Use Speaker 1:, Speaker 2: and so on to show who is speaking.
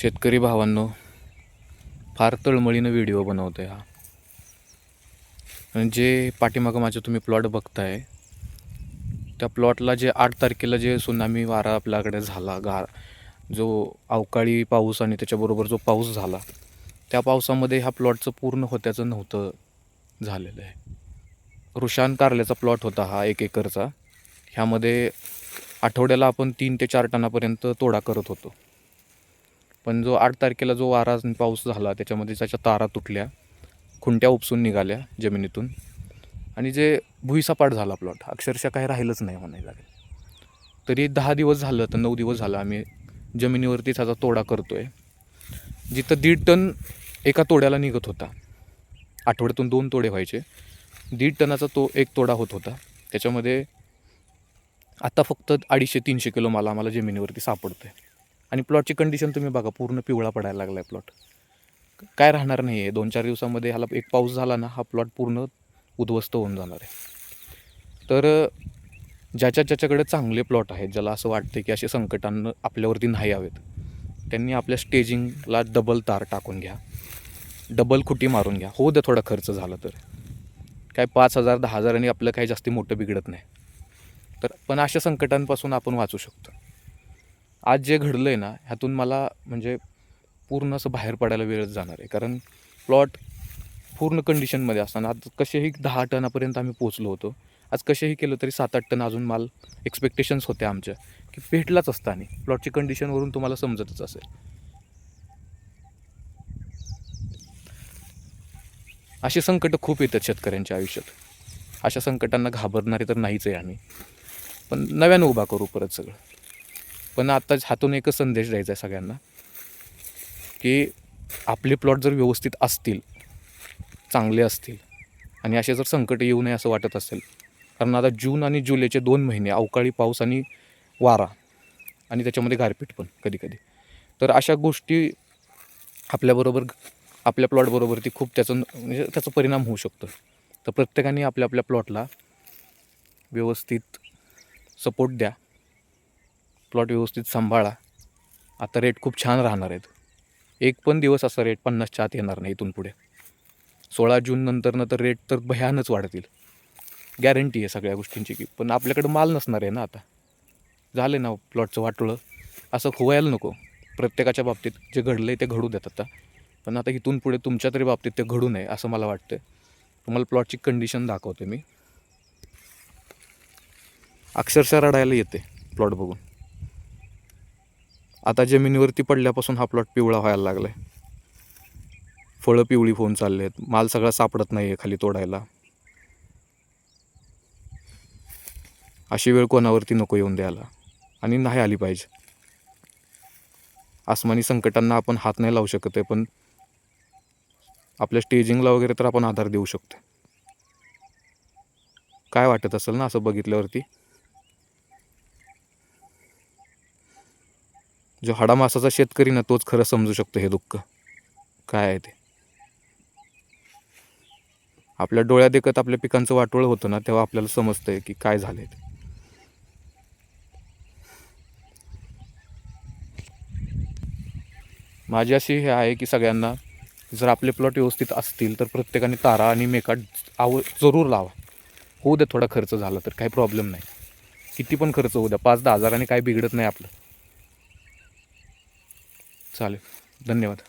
Speaker 1: शेतकरी भावांनो फार तळमळीनं व्हिडिओ बनवतो आहे हा जे पाठीमागं माझं तुम्ही प्लॉट बघताय त्या प्लॉटला जे आठ तारखेला जे सुनामी वारा आपल्याकडे झाला गार जो अवकाळी पाऊस आणि त्याच्याबरोबर जो पाऊस झाला त्या पावसामध्ये ह्या प्लॉटचं पूर्ण होत्याचं नव्हतं झालेलं आहे. रुशान कारल्याचा प्लॉट होता हा एक एकरचा. ह्यामध्ये आठवड्याला आपण तीन ते चार टनापर्यंत तोडा करत होतो. पण जो आठ तारखेला जो वारा पाऊस झाला त्याच्यामध्ये त्याच्या तारा तुटल्या खुंट्या उपसून निघाल्या जमिनीतून. आणि जे भुईसपाट झाला प्लॉट अक्षरशः काही राहिलंच नाही म्हणायला लागेल. तरी दहा दिवस झालं तर नऊ दिवस झालं आम्ही जमिनीवरती त्याचा तोडा करतो आहे जिथं दीड टन एका तोड्याला निघत होता. आठवड्यातून दोन तोडे व्हायचे. दीड टनाचा तो एक तोडा होत होता. त्याच्यामध्ये आता फक्त अडीचशे तीनशे किलो माल आम्हाला जमिनीवरती सापडतो आहे आणि प्लॉटची कंडिशन तुम्ही बघा पूर्ण पिवळा पडायला लागला आहे प्लॉट काय राहणार नाही आहे दोन चार दिवसामध्ये ह्याला एक पाऊस झाला ना हा प्लॉट पूर्ण उद्ध्वस्त होऊन जाणार आहे. तर ज्याच्या ज्याच्याकडे चांगले प्लॉट आहेत ज्याला असं वाटतं की असे संकटांना आपल्यावरती नाही यावेत त्यांनी आपल्या स्टेजिंगला डबल तार टाकून घ्या. डबल खुटी मारून घ्या. हो द्या थोडा खर्च झाला तर. काय पाच हजार दहा हजारांनी आपलं काही जास्ती मोठं बिघडत नाही. तर पण अशा संकटांपासून आपण वाचू शकतो. आज जे घडलं आहे ना ह्यातून मला म्हणजे पूर्ण असं बाहेर पडायला वेळच जाणार आहे. कारण प्लॉट पूर्ण कंडिशनमध्ये असताना आज कसेही दहा टनापर्यंत आम्ही पोचलो होतो. आज कसेही केलं तरी सात आठ टन अजून माल एक्सपेक्टेशन्स होत्या आमच्या की भेटलाच असता आणि प्लॉटची कंडिशनवरून तुम्हाला समजतच असेल. असे संकटं खूप येतात शेतकऱ्यांच्या आयुष्यात. अशा संकटांना घाबरणारे तर नाहीच आहे आम्ही. पण नव्यानं उभा करू परत सगळं. पण आत्ताच हातून एकच संदेश द्यायचा आहे सगळ्यांना की आपले प्लॉट जर व्यवस्थित असतील चांगले असतील आणि असे जर संकट येऊ नये असं वाटत असेल कारण आता जून आणि जुलैचे दोन महिने अवकाळी पाऊस आणि वारा आणि त्याच्यामध्ये गारपीट पण कधी कधी तर अशा गोष्टी आपल्याबरोबर आपल्या प्लॉटबरोबर खूप त्याचं म्हणजे त्याचा परिणाम होऊ शकतो. तर प्रत्येकाने आपल्या आपल्या प्लॉटला व्यवस्थित सपोर्ट द्या. प्लॉट व्यवस्थित सांभाळा. आता रेट खूप छान राहणार आहेत. एक पण दिवस असा रेट पन्नासच्या आत येणार नाही इथून पुढे. सोळा जून नंतरनं तर रेट तर भयानच वाढतील. गॅरंटी आहे सगळ्या गोष्टींची की पण आपल्याकडं माल नसणार आहे ना आता. झाले ना प्लॉटचं वाटोळं. असं खोवायला नको. प्रत्येकाच्या बाबतीत जे घडलं आहे ते घडू देत आता. पण आता इथून पुढे तुमच्या तरी बाबतीत ते घडू नये असं मला वाटतं तुम्हाला प्लॉटची कंडिशन दाखवते मी. अक्षरशः रडायला येते प्लॉट बघून. आता जमिनीवरती पडल्यापासून हा प्लॉट पिवळा व्हायला लागला आहे फळं पिवळी होऊन चालले आहेत माल सगळा सापडत नाही आहे खाली तोडायला. अशी वेळ कोणावरती नको येऊन द्यायला. आणि नाही आली पाहिजे. आसमानी संकटांना आपण हात नाही लावू शकत आहे पण आपल्या स्टेजिंगला वगैरे तर आपण आधार देऊ शकतो काय वाटत असेल ना असं बघितल्यावरती? जो हाडामासाचा शेतकरी ना तोच खरं समजू शकतो हे दुःख. काय आहे ते? आपल्या डोळ्या देखत आपल्या पिकांचं वाटोळ होतं ना तेव्हा आपल्याला समजतंय की काय झालंय ते. माझी अशी हे आहे की सगळ्यांना जर आपले प्लॉट व्यवस्थित असतील तर प्रत्येकाने तारा आणि मेकाट आव जरूर लावा. होऊ द्या थोडा खर्च झाला तर काही प्रॉब्लेम नाही. किती पण खर्च होऊ द्या. पाच दहा हजाराने काही बिघडत नाही आपलं. चालेल. धन्यवाद.